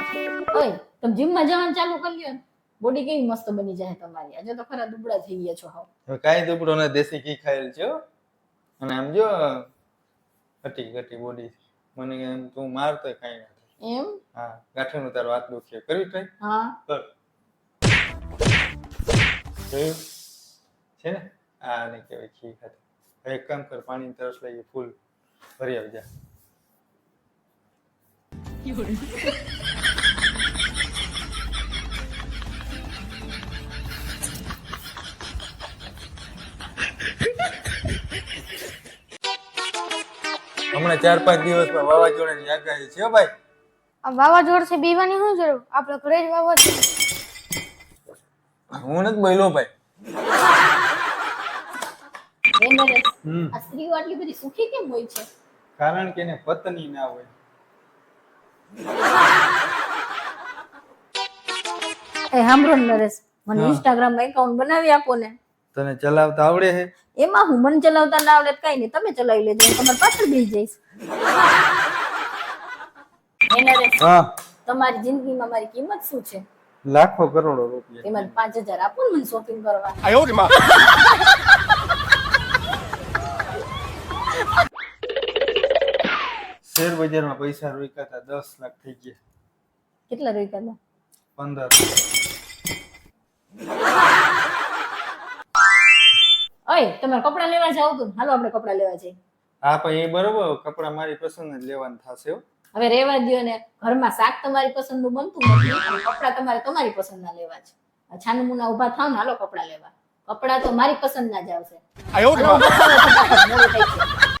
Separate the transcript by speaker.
Speaker 1: ઓય તમે જીમમાં જવાનું ચાલુ કરી લ્યો બોડી કેવી મસ્ત બની જાય તમારી. આજે તો ખરા દુબળા થઈ ગયા છો હાવ.
Speaker 2: કાંઈ દુબળો ને દેશી ઘી ખાયેલ છો હો. અને આમ જો ઘટી ઘટી બોડી મને એમ તું મારતો કાંઈ ના
Speaker 1: એમ?
Speaker 2: હા ગાંઠણનું તારો હાથ દુખે કરવી ટ્રાય
Speaker 1: હા.
Speaker 2: કર. છે ને? આ ને કહેવાય ઘી ખાતે. હવે એક કામ કર પાણી તરસ લઈ ફૂલ. ભરી આવી હમણાં ચાર પાંચ દિવસમાં વાવાઝોડાની આગાહી છે ભાઈ.
Speaker 3: આ વાવાઝોડ છે બીવાની શું જરૂર? આપણે ઘરે જ વાવા છે.
Speaker 2: હું નથી બોલ્યો ભાઈ.
Speaker 1: નરેશ
Speaker 2: હમ.
Speaker 1: આ સ્ત્રીઓ આટલી બધી સુખી કેમ હોય છે?
Speaker 2: કારણ કે એને પત્ની ના હોય.
Speaker 1: એ સાંભળો ને નરેશ મને ઇન્સ્ટાગ્રામમાં એકાઉન્ટ બનાવી આપો ને.
Speaker 2: તને ચલાવતા આવડે છે
Speaker 1: એમાં હું મને ચલાવતા ના આવડે કઈ નહીં. તમે ચલાવી લેજો હું તમારી પાછળ બેસી જઈશ.
Speaker 2: હા.
Speaker 1: તમારી જિંદગીમાં મારી કિંમત શું છે?
Speaker 2: લાખો કરોડો રૂપિયા.
Speaker 1: એમાં પાંચ હજાર આપો ને મને શોપિંગ કરવા
Speaker 2: શેર બજારમાં પૈસા રોકાતા દસ લાખ થઈ ગયા.
Speaker 1: કેટલા રોકાતા
Speaker 2: પંદર.
Speaker 1: ઓય તમારે કપડાં લેવા જાવ તું હાલો આપણે કપડાં લેવા જઈએ.
Speaker 2: હા પણ એ બરોબર કપડાં મારી પસંદ જ લેવાનું થશે
Speaker 1: હવે રેવા દો ને ઘરમાં શાક તમારી પસંદનું બનતું નથી કપડાં તમારે તમારી પસંદના લેવા છે. આ છાનું મુના ઊભા થાવ ને હાલો કપડાં લેવા. કપડાં તો મારી પસંદના જ આવશે.